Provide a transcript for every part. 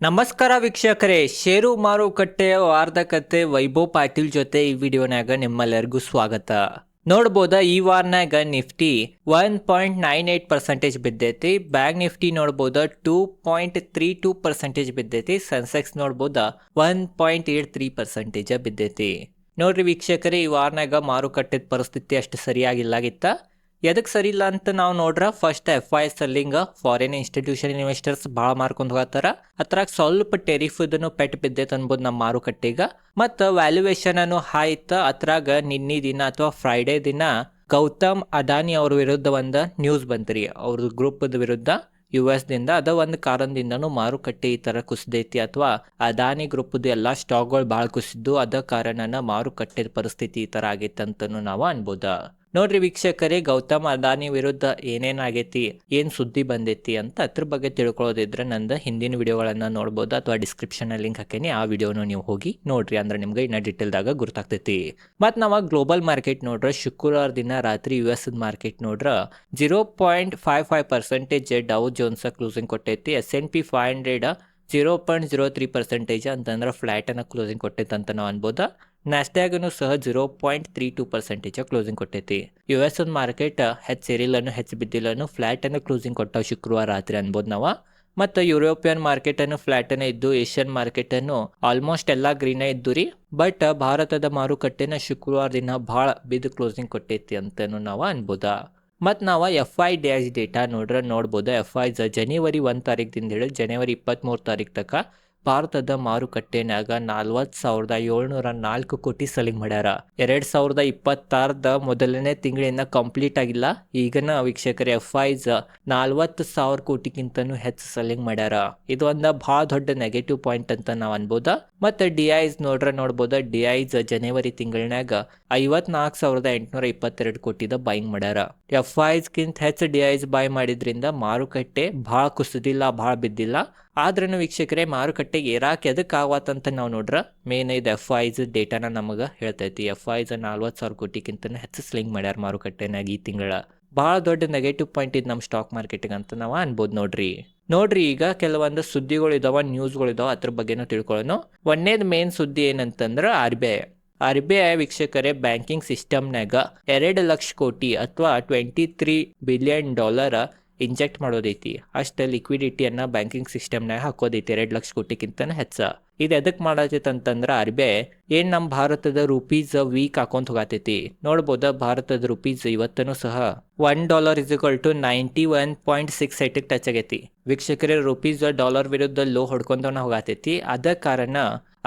ನಮಸ್ಕಾರ ವೀಕ್ಷಕರೇ ಷೇರು ಮಾರುಕಟ್ಟೆಯ ವಾರ್ಧಕತೆ ವೈಭವ್ ಪಾಟೀಲ್ ಜೊತೆ ಈ ವಿಡಿಯೋನಾಗ ನಿಮ್ಮೆಲ್ಲರಿಗೂ ಸ್ವಾಗತ. ನೋಡ್ಬೋದ, ಈ ವಾರನಾಗ Nifty one point nine eight percentage ಬಿದ್ದೈತಿ. Bank Nifty ನೋಡ್ಬೋದ, two point three two percentage ಬಿದ್ದೈತಿ. Sensex ನೋಡ್ಬೋದ, one point eight three percentage ಬಿದ್ದೈತಿ. ನೋಡ್ರಿ ವೀಕ್ಷಕರೇ, ಈ ವಾರನಾಗ ಮಾರುಕಟ್ಟೆ ಪರಿಸ್ಥಿತಿ ಅಷ್ಟು ಸರಿಯಾಗಿಲ್ಲಾಗಿತ್ತ ಎದಕ್ಕೆ ಸರಿ ಇಲ್ಲ ಅಂತ ನಾವು ನೋಡ್ರ first F I selling foreign institution investors ಭಾಳ ಮಾರ್ಕೊಂಡು ಹೋಗತ್ತಾರ. ಅದ್ರಾಗ ಸ್ವಲ್ಪ ಟೆರಿಫ್ ಇದನ್ನು ಪೆಟ್ ಬಿದ್ದೈತೆ ಅನ್ಬೋದು ನಮ್ಮ ಮಾರುಕಟ್ಟೆಗ. ಮತ್ತು ವ್ಯಾಲ್ಯೂಯೇಷನ್ ಅನ್ನು ಹೈ ಇತ್ತ ಅದ್ರಾಗ ನಿನ್ನೆ ದಿನ ಅಥವಾ ಫ್ರೈಡೇ ದಿನ ಗೌತಮ್ ಅದಾನಿ ಅವ್ರ ವಿರುದ್ಧ ಒಂದು ನ್ಯೂಸ್ ಬಂತ್ರಿ. ಅವ್ರ ಗ್ರೂಪದ ವಿರುದ್ಧ ಯು ಎಸ್ ದಿಂದ ಅದ ಒಂದು ಕಾರಣದಿಂದನೂ ಮಾರುಕಟ್ಟೆ ಈ ತರ ಕುಸಿದೈತಿ ಅಥವಾ ಅದಾನಿ ಗ್ರೂಪ್ದು ಎಲ್ಲಾ ಸ್ಟಾಕ್ಗಳು ಭಾಳ ಕುಸಿದ್ದು ಅದ ಕಾರಣನ ಮಾರುಕಟ್ಟೆ ಪರಿಸ್ಥಿತಿ ಈ ತರ ಆಗೈತೆ ಅಂತ ನಾವು ಅನ್ಬೋದ. ನೋಡ್ರಿ ವೀಕ್ಷಕರೇ, ಗೌತಮ್ ಅದಾನಿ ವಿರುದ್ಧ ಏನೇನಾಗೈತಿ ಏನ್ ಸುದ್ದಿ ಬಂದೈತಿ ಅಂತ ಅದ್ರ ಬಗ್ಗೆ ತಿಳ್ಕೊಳ್ಳೋದಿದ್ರೆ ನಂದು ಹಿಂದಿನ ವಿಡಿಯೋಗಳನ್ನ ನೋಡ್ಬೋದು ಅಥವಾ ಡಿಸ್ಕ್ರಿಪ್ಷನ್ ಲಿಂಕ್ ಹಾಕೇನಿ. ಆ ವಿಡಿಯೋನು ನೀವು ಹೋಗಿ ನೋಡ್ರಿ ಅಂದ್ರೆ ನಿಮ್ಗೆ ಇನ್ನ ಡಿಟೇಲ್ದಾಗ ಗುರ್ತಾಗ್ತೈತಿ. ಮತ್ ನಾವು ಗ್ಲೋಬಲ್ ಮಾರ್ಕೆಟ್ ನೋಡ್ರ, ಶುಕ್ರವಾರ ದಿನ ರಾತ್ರಿ ಯು ಎಸ್ ಮಾರ್ಕೆಟ್ ನೋಡ್ರ zero point five five percentage Dow Jones closing ಕೊಟ್ಟೈತಿ. S N P five hundred zero point zero three percentage ಅಂತಂದ್ರೆ ಫ್ಲ್ಯಾಟನ್ನು ಕ್ಲೋಸಿಂಗ್ ಕೊಟ್ಟೈತೆ ಅಂತ ನಾವು ಅನ್ಬೋದಾ. ನ್ಯಾಸ್ಡ್ಯಾಗನು ಸಹ zero point three two percentage closing ಕೊಟ್ಟೈತಿ. ಯು ಎಸ್ ಒಂದು ಮಾರ್ಕೆಟ್ ಹೆಚ್ಚು ಸೇರಿಲ್ಲನು ಹೆಚ್ಚು ಬಿದ್ದಿಲ್ಲನು ಫ್ಲಾಟ್ ಅನ್ನು ಕ್ಲೋಸಿಂಗ್ ಕೊಟ್ಟಾವ ಶುಕ್ರವಾರ ರಾತ್ರಿ ಅನ್ಬೋದು ನಾವು. ಮತ್ತು ಯುರೋಪಿಯನ್ ಮಾರ್ಕೆಟ್ ಅನ್ನು ಫ್ಲಾಟ್ ಅನ್ನ ಇದ್ದು ಏಷ್ಯನ್ ಮಾರ್ಕೆಟ್ ಅನ್ನು ಆಲ್ಮೋಸ್ಟ್ ಎಲ್ಲ ಗ್ರೀನೇ ಇದ್ದು ರೀ. ಬಟ್ ಭಾರತದ ಮಾರುಕಟ್ಟೆನ ಶುಕ್ರವಾರ ದಿನ ಭಾಳ ಬಿದ್ದು ಕ್ಲೋಸಿಂಗ್ ಕೊಟ್ಟೈತಿ ಅಂತ ನಾವು ಅನ್ಬೋದು. ಮತ್ತು ನಾವು ಎಫ್ ಐ ಡ್ಯಾಶ್ ಡೇಟಾ ನೋಡ್ರೆ, ನೋಡ್ಬೋದು. ಎಫ್ ಐ ಜನವರಿ ಒಂದು ತಾರೀಕಿಂದ ಹೇಳಿ ಜನವರಿ ಇಪ್ಪತ್ತ್ಮೂರು ತಾರೀಕು ತನಕ ಭಾರತದ ಮಾರುಕಟ್ಟೆನಾಗ ನಲ್ವತ್ತು ಸಾವಿರದ ಏಳ್ನೂರ ನಾಲ್ಕು ಕೋಟಿ ಸೆಲಿಂಗ್ ಮಾಡ್ಯಾರ. ಎರಡ್ ಸಾವಿರದ ಇಪ್ಪತ್ತಾರದ ಮೊದಲನೇ ತಿಂಗಳಿನ ಕಂಪ್ಲೀಟ್ ಆಗಿಲ್ಲ. ಈಗನ ವೀಕ್ಷಕರ ಎಫ್ ಐಸ್ ನಾಲ್ವತ್ತು ಸಾವಿರ ಕೋಟಿಗಿಂತನೂ ಹೆಚ್ಚು ಸೆಲ್ಲಿಂಗ್ ಮಾಡ್ಯಾರ. ಇದು ಒಂದ ಭಾಳ ದೊಡ್ಡ ನೆಗೆಟಿವ್ ಪಾಯಿಂಟ್ ಅಂತ ನಾವು ಅನ್ಬೋದ. ಮತ್ತೆ ಡಿ ಐಸ್ ನೋಡ್ರೆ ನೋಡ್ಬೋದ ಡಿ ಐಸ್ ಜನವರಿ ತಿಂಗಳನ್ಯಾಗ ಐವತ್ನಾಲ್ಕು ಸಾವಿರದ ಎಂಟುನೂರ ಇಪ್ಪತ್ತೆರಡು ಕೋಟಿದ ಬೈಂಗ್ ಮಾಡ್ಯಾರ. ಎಫ್ ಐಸ್ಗಿಂತ ಹೆಚ್ಚು ಡಿ ಐಸ್ ಬೈ ಮಾಡಿದ್ರಿಂದ ಮಾರುಕಟ್ಟೆ ಭಾಳ ಕುಸಿದಿಲ್ಲ, ಭಾಳ ಬಿದ್ದಿಲ್ಲ. ಆದ್ರೂ ವೀಕ್ಷಕರೇ, ಮಾರುಕಟ್ಟೆಗೆ ಏರಾಕ್ ಎದಕ್ಕೆ ಆಗತ್ತಂತ ನಾವು ನೋಡ್ರ ಮೇನ್ ಇದು ಎಫ್ ಐಸ್ ಡೇಟಾನ ನಮಗೆ ಹೇಳ್ತೈತಿ. ಎಫ್ ಐಸ್ ನಲ್ವತ್ತು ಸಾವಿರ ಕೋಟಿಗಿಂತ ಹೆಚ್ಚು ಸ್ಲಿಂಗ್ ಮಾಡ್ಯಾರ ಮಾರುಕಟ್ಟೆನಾಗ ಈ ತಿಂಗಳ. ಭಾಳ ದೊಡ್ಡ ನೆಗೆಟಿವ್ ಪಾಯಿಂಟ್ ಇದು ನಮ್ಮ ಸ್ಟಾಕ್ ಮಾರ್ಕೆಟಿಗೆ ಅಂತ ನಾವು ಅನ್ಬೋದು ನೋಡ್ರಿ. ನೋಡ್ರಿ, ಈಗ ಕೆಲವೊಂದು ಸುದ್ದಿಗಳು ಇದಾವ ನ್ಯೂಸ್ಗಳು ಇದಾವ, ಅದ್ರ ಬಗ್ಗೆನೂ ತಿಳ್ಕೊಳ್ಳೋಣ ಒಂದೇದು ಮೇನ್ ಸುದ್ದಿ ಏನಂತಂದ್ರೆ R B I R B I ವೀಕ್ಷಕರೇ ಬ್ಯಾಂಕಿಂಗ್ ಸಿಸ್ಟಮ್ನಾಗ ಎರಡು ಲಕ್ಷ ಕೋಟಿ ಅಥವಾ twenty three billion dollar inject ಮಾಡೋದೈತಿ. ಅಷ್ಟು ಲಿಕ್ವಿಡಿಟಿಯನ್ನ ಬ್ಯಾಂಕಿಂಗ್ ಸಿಸ್ಟಮ್ನಾಗ ಹಾಕೋದೈತಿ, ಎರಡು ಲಕ್ಷ ಕೋಟಿಗಿಂತ ಹೆಚ್ಚ. ಇದು ಎದಕ್ಕೆ ಮಾಡತೈತೆ ಅಂತಂದ್ರೆ ಆರ್ ಬಿ ಐ ಏನು ನಮ್ಮ ಭಾರತದ ರುಪೀಸ್ ವೀಕ್ ಹಾಕೊಂತ ಹೋಗತೈತಿ. ನೋಡ್ಬೋದ ಭಾರತದ ರುಪೀಸ್ ಇವತ್ತೂ ಸಹ one dollar is equal to ninety one point six ಏಟಿಗೆ touch ಆಗೈತಿ. ವೀಕ್ಷಕರ ರುಪೀಸ್ ಡಾಲರ್ ವಿರುದ್ಧ ಲೋ ಹೊಡ್ಕೊಂತ ಹೋಗತೈತಿ. ಅದ ಕಾರಣ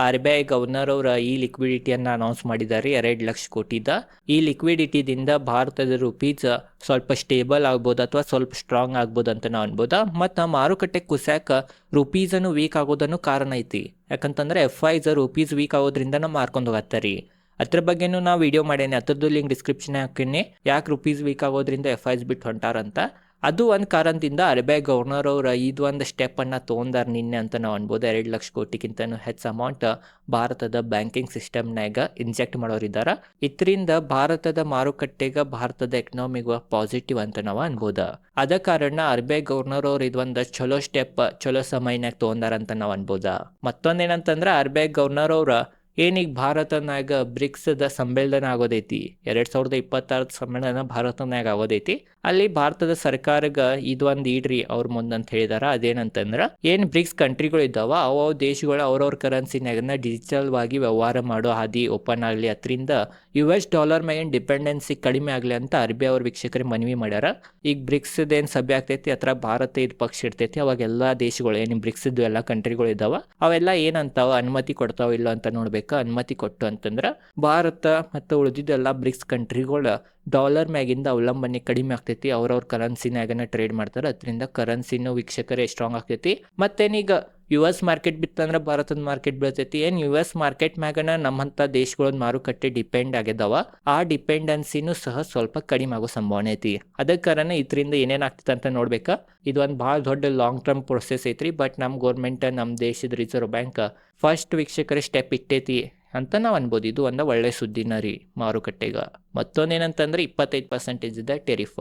ಆರ್ ಬಿ ಐ ಗವರ್ನರ್ ಅವರ ಈ ಲಿಕ್ವಿಡಿಟಿಯನ್ನು ಅನೌನ್ಸ್ ಮಾಡಿದ್ದಾರೆ. ಎರಡು ಲಕ್ಷ ಕೋಟಿದ. ಈ ಲಿಕ್ವಿಡಿಟಿದಿಂದ ಭಾರತದ ರುಪೀಸ್ ಸ್ವಲ್ಪ ಸ್ಟೇಬಲ್ ಆಗ್ಬೋದು ಅಥವಾ ಸ್ವಲ್ಪ ಸ್ಟ್ರಾಂಗ್ ಆಗ್ಬೋದು ಅಂತ ನಾವು ಅನ್ಬೋದ? ಮತ್ತು ಮಾರುಕಟ್ಟೆ ಕುಸ್ಯಾಕ ರುಪೀಸನ್ನು ವೀಕ್ ಆಗೋದನ್ನು ಕಾರಣ ಐತಿ. ಯಾಕಂತಂದ್ರೆ ಎಫ್ ಐಸ್ ರುಪೀಸ್ ವೀಕ್ ಆಗೋದ್ರಿಂದ ನಾವು ಮಾರ್ಕೊಂಡು ಹೋಗತ್ತಾರಿ. ಅದ್ರ ಬಗ್ಗೆನೂ ನಾವು ವಿಡಿಯೋ ಮಾಡೇನಿ. ಅದ್ರದ್ದು ಲಿಂಕ್ ಡಿಸ್ಕ್ರಿಪ್ಷನ್ ಹಾಕಿನಿ ಯಾಕೆ ರುಪೀಸ್ ವೀಕ್ ಆಗೋದ್ರಿಂದ ಎಫ್ ಐಸ್ ಬಿಟ್ಟು ಹೊಂಟಾರಂತ. ಅದು ಒಂದು ಕಾರಣದಿಂದ ಆರ್ ಬಿ ಐ ಗವರ್ನರ್ ಅವ್ರ ಇದು ಒಂದು ಸ್ಟೆಪ್ಪನ್ನು ತೊಗೊಂಡಾರ ನಿನ್ನೆ ಅಂತ ನಾವು ಅನ್ಬೋದು. ಎರಡು ಲಕ್ಷ ಕೋಟಿಗಿಂತನೂ ಹೆಚ್ಚು ಅಮೌಂಟ್ ಭಾರತದ ಬ್ಯಾಂಕಿಂಗ್ ಸಿಸ್ಟಮ್ನಾಗ ಇಂಜೆಕ್ಟ್ ಮಾಡೋರಿದ್ದಾರೆ ಇದರಿಂದ ಭಾರತದ ಮಾರುಕಟ್ಟೆಗೆ ಭಾರತದ ಎಕನಾಮಿಗೆ ಪಾಸಿಟಿವ್ ಅಂತ ನಾವು ಅನ್ಬೋದು. ಅದ ಕಾರಣ ಆರ್ ಬಿ ಐ ಗವರ್ನರ್ ಅವ್ರು ಇದೊಂದು ಚಲೋ ಸ್ಟೆಪ್ ಚಲೋ ಸಮಯನಾಗ ತೊಗೊಂಡಾರ ಅಂತ ನಾವು ಅನ್ಬೋದ. ಮತ್ತೊಂದೇನಂತಂದ್ರೆ ಆರ್ ಬಿ ಐ ಗವರ್ನರ್ ಅವ್ರ ಏನೀಗ ಭಾರತನಾಗ ಬ್ರಿಕ್ಸ್ದ ಸಮ್ಮೇಳನ ಆಗೋದೈತಿ? ಎರಡ್ ಸಾವಿರದ ಇಪ್ಪತ್ತಾರ ಸಮ್ಮೇಳನ ಭಾರತನಾಗ ಆಗೋದೈತಿ. ಅಲ್ಲಿ ಭಾರತದ ಸರ್ಕಾರಗ ಇದೊಂದು ಇಡ್ರಿ ಅವ್ರ ಮುಂದಂತ ಹೇಳಿದಾರ. ಅದೇನಂತಂದ್ರ, ಏನ್ ಬ್ರಿಕ್ಸ್ ಕಂಟ್ರಿಗಳು ಇದ್ದಾವ, ಅವ ದೇಶಗಳು ಅವ್ರವ್ರ ಕರೆನ್ಸಿನಾಗನ ಡಿಜಿಟಲ್ ಆಗಿ ವ್ಯವಹಾರ ಮಾಡೋ ಹಾದಿ ಓಪನ್ ಆಗ್ಲಿ. ಅದರಿಂದ U S dollar main dependency ಕಡಿಮೆ ಆಗ್ಲಿ ಅಂತ ಅರ್ಬಿ ಅವ್ರ ವೀಕ್ಷಕರಿಗೆ ಮನವಿ ಮಾಡ್ಯಾರ. ಈಗ ಬ್ರಿಕ್ಸ್ ಏನ್ ಸಭೆ ಆಗ್ತೈತಿ, ಅತ್ರ ಭಾರತ ಇದು ಪಕ್ಷ ಇರ್ತೈತಿ. ಅವಾಗ ಎಲ್ಲಾ ದೇಶಗಳು, ಏನು ಬ್ರಿಕ್ಸ್ ಎಲ್ಲಾ ಕಂಟ್ರಿಗಳು ಇದಾವ ಅವೆಲ್ಲ ಏನಂತಾವ, ಅನುಮತಿ ಕೊಡ್ತಾವ ಇಲ್ಲ ಅಂತ ನೋಡ್ಬೇಕು. ಅನುಮತಿ ಕೊಟ್ಟು ಅಂತಂದ್ರ ಭಾರತ ಮತ್ತು ಉಳಿದಿದ್ದೆಲ್ಲ ಬ್ರಿಕ್ಸ್ ಕಂಟ್ರಿಗಳು ಡಾಲರ್ ಮ್ಯಾಗಿಂದ ಅವಲಂಬನೆ ಕಡಿಮೆ ಆಗ್ತೈತಿ. ಅವ್ರವ್ರ ಕರೆನ್ಸಿನಾಗನ ಟ್ರೇಡ್ ಮಾಡ್ತಾರೆ. ಅದರಿಂದ ಕರೆನ್ಸಿನೂ ವೀಕ್ಷಕರೇ ಸ್ಟ್ರಾಂಗ್ ಆಗ್ತೈತಿ. ಮತ್ತೇನೀಗ ಯು ಎಸ್ ಮಾರ್ಕೆಟ್ ಬಿತ್ತಂದ್ರೆ ಭಾರತದ ಮಾರ್ಕೆಟ್ ಬೀಳ್ತೈತಿ. ಏನು ಯು ಎಸ್ ಮಾರ್ಕೆಟ್ ಮ್ಯಾಗನ ನಮ್ಮಂಥ ದೇಶಗಳ ಮಾರುಕಟ್ಟೆ ಡಿಪೆಂಡ್ ಆಗ್ಯದವ. ಆ ಡಿಪೆಂಡೆನ್ಸಿನೂ ಸಹ ಸ್ವಲ್ಪ ಕಡಿಮೆ ಆಗೋ ಸಂಭಾವನೆ ಐತಿ. ಅದಕ್ಕೆ ಇದರಿಂದ ಏನೇನು ಆಗ್ತದೆ ಅಂತ ನೋಡ್ಬೇಕಾ? ಇದು ಒಂದು ಭಾಳ ದೊಡ್ಡ ಲಾಂಗ್ ಟರ್ಮ್ ಪ್ರೊಸೆಸ್ ಐತ್ರಿ ಬಟ್ ನಮ್ಮ ಗೌರ್ಮೆಂಟ್ ನಮ್ಮ ದೇಶದ ರಿಸರ್ವ್ ಬ್ಯಾಂಕ್ ಫಸ್ಟ್ ವೀಕ್ಷಕರ ಸ್ಟೆಪ್ ಇಟ್ಟೈತಿ ಅಂತ ನಾವು ಅನ್ಬೋದು. ಇದು ಒಂದು ಒಳ್ಳೆ ಸುದ್ದಿನ ರೀ ಮಾರುಕಟ್ಟೆಗೆ. ಮತ್ತೊಂದೇನಂತಂದ್ರೆ ಇಪ್ಪತ್ತೈದು ಪರ್ಸೆಂಟೇಜ್ ಇದೆ tariff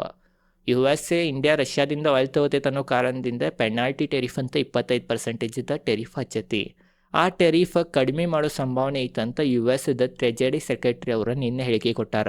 U S A India ರಷ್ಯಾದಿಂದ ಆಯಿಲ್ ತಗೋತೈತೆ ಅನ್ನೋ ಕಾರಣದಿಂದ ಪೆನಾಲ್ಟಿ ಟೆರಿಫ್ ಅಂತ ಇಪ್ಪತ್ತೈದು ಪರ್ಸೆಂಟೇಜಿಂದ ಟೆರಿಫ್ ಹಚ್ಚತಿ. ಆ ಟೆರಿಫ್ ಕಡಿಮೆ ಮಾಡೋ ಸಂಭಾವನೆ ಐತಂತ U S the treasury secretary ಅವರು ನಿನ್ನೆ ಹೇಳಿಕೆ ಕೊಟ್ಟಾರ.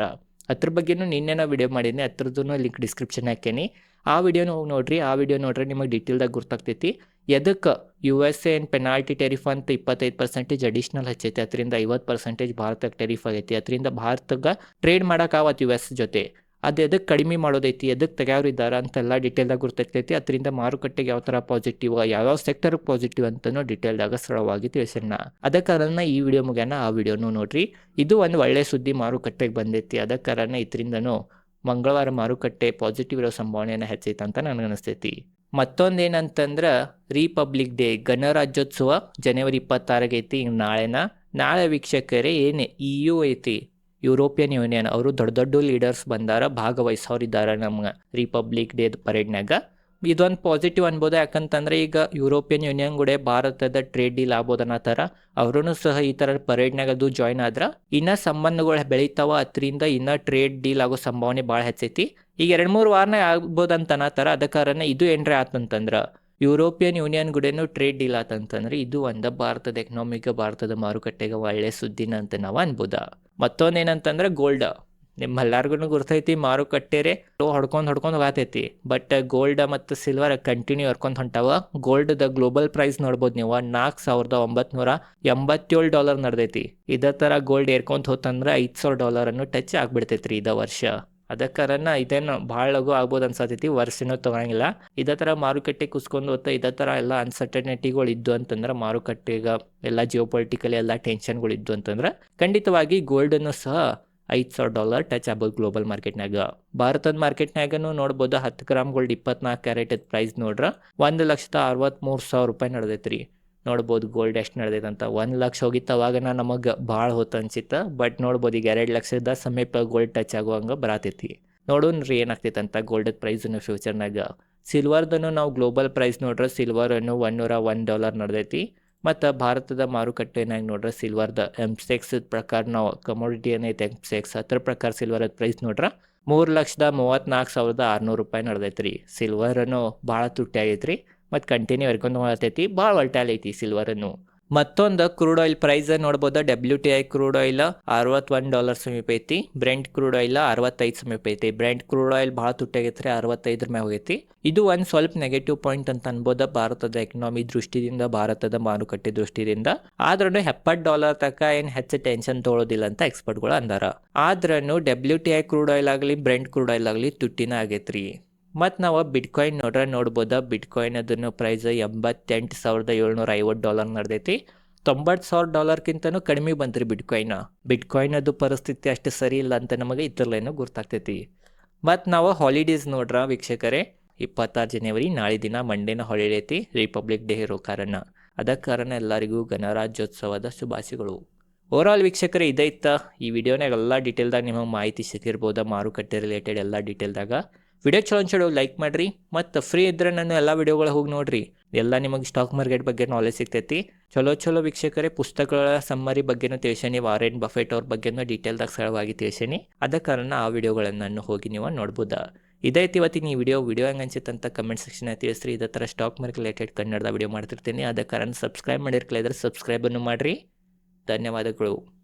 ಅದ್ರ ಬಗ್ಗೆನೂ ನಿನ್ನೆ ನಾ ವಿಡಿಯೋ ಮಾಡಿದ್ದೆ ಅದ್ರದ್ದು ಲಿಂಕ್ ಡಿಸ್ಕ್ರಿಪ್ಷನ್ ಹಾಕೇನಿ ಆ ವಿಡಿಯೋನ ಹೋಗಿ ನೋಡ್ರಿ, ಆ ವಿಡಿಯೋ ನೋಡ್ರಿ ನಿಮಗೆ ಡೀಟೇಲ್ದಾಗ ಗೊತ್ತಾಗ್ತೈತಿ ಎದಕ್ಕೆ ಯು ಎಸ್ ಎನ್ ಪೆನಾಲ್ಟಿ ಟೆರಿಫ್ ಅಂತ ಇಪ್ಪತ್ತೈದು ಪರ್ಸೆಂಟೇಜ್ ಅಡಿಷ್ನಲ್ ಹಚ್ಚೈತಿ, ಅದರಿಂದ ಐವತ್ತು ಪರ್ಸೆಂಟೇಜ್ ಭಾರತಕ್ಕೆ ಟೆರಿಫ್ ಆಗೈತಿ, ಅದರಿಂದ ಭಾರತಕ್ಕೆ ಟ್ರೇಡ್ ಮಾಡೋಕ್ಕಾವತ್ತು ಯು ಎಸ್ ಜೊತೆ. ಅದು ಎದಕ್ಕೆ ಕಡಿಮೆ ಮಾಡೋದೈತಿ, ಎದಕ್ಕೆ ತೆಗ್ಯಾವ್ರು ಇದ್ದಾರೆ ಅಂತೆಲ್ಲ ಡಿಟೇಲ್ದಾಗ ಗೊತ್ತಾಗ್ತೈತಿ ಅದರಿಂದ ಮಾರುಕಟ್ಟೆಗೆ ಯಾವ ಥರ ಪಾಸಿಟಿವ್ ಯಾವ್ಯಾವ ಸೆಕ್ಟರ್ಗೆ ಪಾಸಿಟಿವ್ ಅಂತಲೂ ಡೀಟೇಲ್ದಾಗ ಸರಳವಾಗಿ ತಿಳಿಸೋಣ ಅದ ಈ ವಿಡಿಯೋ ಮುಗ್ಯಾನ, ಆ ವಿಡಿಯೋನು ನೋಡ್ರಿ. ಇದು ಒಂದು ಒಳ್ಳೆ ಸುದ್ದಿ ಮಾರುಕಟ್ಟೆಗೆ ಬಂದೈತಿ. ಅದ ಕಾರಣ ಇದರಿಂದನೂ ಮಂಗಳವಾರ ಮಾರುಕಟ್ಟೆ ಪಾಸಿಟಿವ್ ಇರೋ ಸಂಭಾವನೆಯನ್ನು ಹೆಚ್ಚೈತೆ ಅಂತ ನನಗೆ ಅನಿಸ್ತೈತಿ. ಮತ್ತೊಂದೇನಂತಂದ್ರೆ ರಿಪಬ್ಲಿಕ್ ಡೇ ಗಣರಾಜ್ಯೋತ್ಸವ, ಜನವರಿ ಇಪ್ಪತ್ತಾರಿಗೆ ಐತಿ ನಾಳೆನ? ನಾಳೆ ವೀಕ್ಷಕರೇ, ಏನು ಇ ಯು ಐತಿ. ಯುರೋಪಿಯನ್ ಯೂನಿಯನ್ ಅವರು ದೊಡ್ಡ ದೊಡ್ಡ ಲೀಡರ್ಸ್ ಬಂದಾರ ಭಾಗವಹಿಸೋರಿದ್ದಾರೆ ನಮ್ಗೆ ರಿಪಬ್ಲಿಕ್ ಡೇ ಪರೇಡ್ನಾಗ ಇದೊಂದು ಪಾಸಿಟಿವ್ ಅನ್ಬೋದು, ಯಾಕಂತಂದ್ರೆ ಈಗ ಯುರೋಪಿಯನ್ ಯೂನಿಯನ್ ಕೂಡ ಭಾರತದ ಟ್ರೇಡ್ ಡೀಲ್ ಆಗ್ಬೋದನ್ನ ತರ ಅವರೂ ಸಹ ಈ ಥರ ಪರೇಡ್ನಾಗ ಅದು ಜಾಯ್ನ್ ಆದ್ರೆ ಇನ್ನ ಸಂಬಂಧಗಳು ಬೆಳಿತಾವ, ಅದರಿಂದ ಇನ್ನ ಟ್ರೇಡ್ ಡೀಲ್ ಆಗೋ ಸಂಭಾವನೆ ಭಾಳ ಹೆಚ್ಚೈತಿ. ಈಗ ಎರಡು ಮೂರು ವಾರನೇ ಆಗ್ಬೋದಂತ ಅನ್ನತ್ತಾರ ಅದ ಕಾರಣ ಇದು ಏನ್ರೆ ಆತಂತಂದ್ರೆ ಯುರೋಪಿಯನ್ ಯೂನಿಯನ್ ಗುಡೇನು ಟ್ರೇಡ್ ಡೀಲ್ ಆತಂತಂದ್ರೆ ಇದು ಒಂದ ಭಾರತದ ಎಕನಾಮಿಕ್ ಭಾರತದ ಮಾರುಕಟ್ಟೆಗೆ ಒಳ್ಳೆ ಸುದ್ದಿನ ಅಂತ ನಾವು ಅನ್ಬೋದ. ಮತ್ತೊಂದೇನಂತಂದ್ರೆ ಗೋಲ್ಡ್ ನಿಮ್ಮೆಲ್ಲರಿಗೂ ಗುರ್ತೈತಿ, ಮಾರುಕಟ್ಟೆರೆ ಹೊಡ್ಕೊಂಡು ಹೊಡ್ಕೊಂಡು ಹೋಗತೈತಿ. ಬಟ್ ಗೋಲ್ಡ್ ಮತ್ತು ಸಿಲ್ವರ್ ಕಂಟಿನ್ಯೂ ಹರ್ಕೊಂಡು ಹೊಂಟಾವ. ದ ಗ್ಲೋಬಲ್ ಪ್ರೈಸ್ ನೋಡ್ಬೋದು ನೀವು. ನಾಲ್ಕು ಸಾವಿರದ ಒಂಬತ್ನೂರ ಎಂಬತ್ತೇಳು ಡಾಲರ್ ನಡೆದೈತಿ. ಇದೇ ಥರ ಗೋಲ್ಡ್ ಏರ್ಕೊಂತ ಹೋತಂದ್ರೆ ಐದು ಸಾವಿರ ಡಾಲರನ್ನು ಟಚ್ ಆಗ್ಬಿಡ್ತೈತಿ ರೀ ಇದ ವರ್ಷ. ಅದ ಕಾರಣ ಇದೇನು ಭಾಳ ಲಘು ಆಗ್ಬೋದು ಅನ್ಸತೈತಿ, ವರ್ಷನೂ ತೊಗೊಳಂಗಿಲ್ಲ. ಇದೇ ಥರ ಮಾರುಕಟ್ಟೆ ಕುಸ್ಕೊಂಡು ಹೋಗ್ತಾ ಇದೇ ಥರ ಎಲ್ಲ ಅನ್ಸರ್ಟನಿಟಿಗಳು ಇದ್ದು ಅಂತಂದ್ರೆ ಮಾರುಕಟ್ಟೆಗೆ ಎಲ್ಲ ಜಿಯೋ ಪೊಲಿಟಿಕಲ್ ಎಲ್ಲ ಟೆನ್ಷನ್ಗಳು ಇದ್ದು ಅಂತಂದ್ರೆ ಖಂಡಿತವಾಗಿ ಗೋಲ್ಡನ್ನು ಸಹ ಐದು ಸಾವಿರ ಡಾಲರ್ ಟಚ್ ಆಗ್ಬೋದು ಗ್ಲೋಬಲ್ ಮಾರ್ಕೆಟ್ನಾಗ ಭಾರತದ ಮಾರ್ಕೆಟ್ನಾಗನು ನೋಡ್ಬೋದು ಹತ್ತು ಗ್ರಾಮ್ ಗೋಲ್ಡ್ ಇಪ್ಪತ್ನಾಲ್ಕು ಕ್ಯಾರೆಟ್ ಪ್ರೈಸ್ ನೋಡ್ರ ಒಂದು ಲಕ್ಷದ ಅರವತ್ತ್ಮೂರು ಸಾವಿರ ರೂಪಾಯಿ ನಡೆದೈತ್ರಿ. ನೋಡ್ಬೋದು ಗೋಲ್ಡ್ ಎಷ್ಟು ನಡೆದೈತೆ ಅಂತ ಒಂದು ಲಕ್ಷ ಹೋಗಿತ್ತು ಅವಾಗನ ನಮಗೆ ಭಾಳ ಹೊತ್ತು ಅನ್ಸಿತ್ತು. ಬಟ್ ನೋಡ್ಬೋದು ಈಗ ಎರಡು ಲಕ್ಷದ ಸಮೀಪ ಗೋಲ್ಡ್ ಟಚ್ ಆಗುವಂಗೆ ಬರತೈತಿ. ನೋಡೋಣ ರೀ ಏನಾಗ್ತೈತೆ ಅಂತ ಗೋಲ್ಡ್ ಪ್ರೈಸನ್ನು ಫ್ಯೂಚರ್ನಾಗ ಸಿಲ್ವರ್ದನ್ನು ನಾವು ಗ್ಲೋಬಲ್ ಪ್ರೈಸ್ ನೋಡ್ರೆ ಸಿಲ್ವರನ್ನು ಒನ್ನೂರ ಒನ್ ಡಾಲರ್ ನಡೆದೈತಿ. ಮತ್ತು ಭಾರತದ ಮಾರುಕಟ್ಟೆನಾಗ ನೋಡ್ರೆ ಸಿಲ್ವರ್ದ ಎಮ್ಸೆಕ್ಸ್ ಪ್ರಕಾರ ನಾವು ಕಮೋಡಿಟಿ ಏನೈತೆ ಎಮ್ಸೆಕ್ಸ್ ಅದ್ರ ಪ್ರಕಾರ ಸಿಲ್ವರದ ಪ್ರೈಸ್ ನೋಡ್ರೆ ಮೂರು ಲಕ್ಷದ ಮೂವತ್ತ್ನಾಲ್ಕು ಸಾವಿರದ ಆರುನೂರು ರೂಪಾಯಿ ನಡೆದೈತೆ ರೀ ಸಿಲ್ವರನ್ನು ಭಾಳ ತುಟ್ಟಿ ಆಗೈತೆ ರೀ ಮತ್ತು ಕಂಟಿನ್ಯೂ ಹರ್ಕೊಂಡು ಹೋಗತೈತಿ ಭಾಳ ಒಲ್ಟಾಲ್ ಐತಿ ಸಿಲ್ವರನ್ನು ಮತ್ತೊಂದು ಕ್ರೂಡ್ ಆಯಿಲ್ ಪ್ರೈಸ್ ನೋಡ್ಬೋದು. W T I crude oil ಅರವತ್ತೊಂದು ಡಾಲರ್ ಸಮೀಪ ಐತಿ. ಬ್ರೆಂಟ್ ಕ್ರೂಡ್ ಆಯಿಲ್ ಅರವತ್ತೈದು ಸಮೀಪ ಐತಿ. ಬ್ರೆಂಟ್ ಕ್ರೂಡ್ ಆಯಿಲ್ ಭಾಳ ತುಟ್ಟಾಗೈತ್ರಿ, ಅರವತ್ತೈದರ ಮ್ಯಾಗ ಹೋಗೈತಿ. ಇದು ಒಂದು ಸ್ವಲ್ಪ ನೆಗೆಟಿವ್ ಪಾಯಿಂಟ್ ಅಂತ ಅನ್ಬೋದ ಭಾರತದ ಎಕನಾಮಿ ದೃಷ್ಟಿಯಿಂದ, ಭಾರತದ ಮಾರುಕಟ್ಟೆ ದೃಷ್ಟಿಯಿಂದ. ಆದ್ರೂ ಎಪ್ಪತ್ತು ಡಾಲರ್ ತನಕ ಏನು ಹೆಚ್ಚು ಟೆನ್ಷನ್ ತೊಗೊಳೋದಿಲ್ಲ ಅಂತ ಎಕ್ಸ್ಪರ್ಟ್ಗಳು ಅಂದಾರ. ಆದ್ರೂ W T I crude oil ಆಗಲಿ ಬ್ರೆಂಟ್ ಕ್ರೂಡ್ ಆಯಿಲ್ ಆಗಲಿ ತುಟ್ಟಿನ ಆಗೈತ್ರಿ. ಮತ್ತು ನಾವು ಬಿಟ್ಕಾಯಿನ್ ನೋಡ್ರೆ ನೋಡ್ಬೋದು? ಬಿಟ್ಕಾಯಿನ್ ಅದನ್ನು ಪ್ರೈಸ್ ಎಂಬತ್ತೆಂಟು ಸಾವಿರದ ಏಳ್ನೂರ ಐವತ್ತು ಡಾಲರ್ ನಡೆದೈತಿ. ತೊಂಬತ್ತು ಸಾವಿರ ಡಾಲರ್ಗಿಂತನೂ ಕಡಿಮೆ ಬಂತ್ರಿ ಬಿಟ್ಕಾಯಿನ್ ಬಿಟ್ಕಾಯಿನ್ ಅದು ಪರಿಸ್ಥಿತಿ ಅಷ್ಟು ಸರಿ ಇಲ್ಲ ಅಂತ ನಮಗೆ ಇದ್ರಲ್ಲೇನೋ ಗೊತ್ತಾಗ್ತೈತಿ ಮತ್ತು ನಾವು ಹಾಲಿಡೇಸ್ ನೋಡ್ರ ವೀಕ್ಷಕರೇ? ಇಪ್ಪತ್ತಾರು ಜನವರಿ ನಾಳೆ ದಿನ ಮಂಡೇನ ಹಾಲಿಡೇ ಐತಿ ರಿಪಬ್ಲಿಕ್ ಡೇ ಇರೋ ಕಾರಣ. ಅದಕ್ಕೆ ಕಾರಣ ಎಲ್ಲರಿಗೂ ಗಣರಾಜ್ಯೋತ್ಸವದ ಶುಭಾಶಯಗಳು. ಆಲ್ ವೀಕ್ಷಕರೇ ಇದೈತ ಈ ವಿಡಿಯೋನಾಗ ಎಲ್ಲ ಡೀಟೇಲ್ದಾಗ ನಿಮಗೆ ಮಾಹಿತಿ ಸಿಕ್ಕಿರ್ಬೋದು? ಮಾರುಕಟ್ಟೆ ರಿಲೇಟೆಡ್ ಎಲ್ಲ ಡೀಟೇಲ್ದಾಗ ವಿಡಿಯೋ ಚಲೋ ಚಲೋ ಲೈಕ್ ಮಾಡಿರಿ. ಮತ್ತು ಫ್ರೀ ಇದ್ರೆ ನಾನು ಎಲ್ಲ ವಿಡಿಯೋಗಳು ಹೋಗಿ ನೋಡ್ರಿ. ಎಲ್ಲ ನಿಮಗೆ ಸ್ಟಾಕ್ ಮಾರ್ಕೆಟ್ ಬಗ್ಗೆ ನಾಲೆಜ್ ಸಿಗ್ತೈತಿ. ಚಲೋ ಚಲೋ ವೀಕ್ಷಕರೇ, ಪುಸ್ತಕಗಳ ಸಮ್ಮರಿ ಬಗ್ಗೆನೂ ತಿಳಿಸೇನಿ. ವಾರೆನ್ ಬಫೆಟ್ ಅವ್ರ ಬಗ್ಗೆನೂ ಡೀಟೇಲ್ದಾಗ ಸರಳವಾಗಿ ತಿಳಿಸೇನಿ. ಅದ ಕಾರಣ ಆ ವಿಡಿಯೋಗಳನ್ನು ಹೋಗಿ ನೀವು ನೋಡ್ಬೋದಾ. ಇದೈತಿ ಇವತ್ತಿನ ಈ ವಿಡಿಯೋ. ವಿಡಿಯೋ ಹೆಂಗೆ ಅನ್ಸುತ್ತೆ ಅಂತ ಕಮೆಂಟ್ ಸೆಕ್ಷನ್ ತಿಳಿಸ್ರಿ. ಇದೇ ಥರ ಸ್ಟಾಕ್ ಮಾರ್ಕೆಟ್ ರಿಲೇಟೆಡ್ ಕನ್ನಡದ ವಿಡಿಯೋ ಮಾಡ್ತಿರ್ತೀನಿ. ಅದ ಕಾರಣ ಸಬ್ಸ್ಕ್ರೈಬ್ ಮಾಡಿರ್ಕಲಿದ್ರೆ ಸಬ್ಸ್ಕ್ರೈಬನ್ನು ಮಾಡಿರಿ. ಧನ್ಯವಾದಗಳು.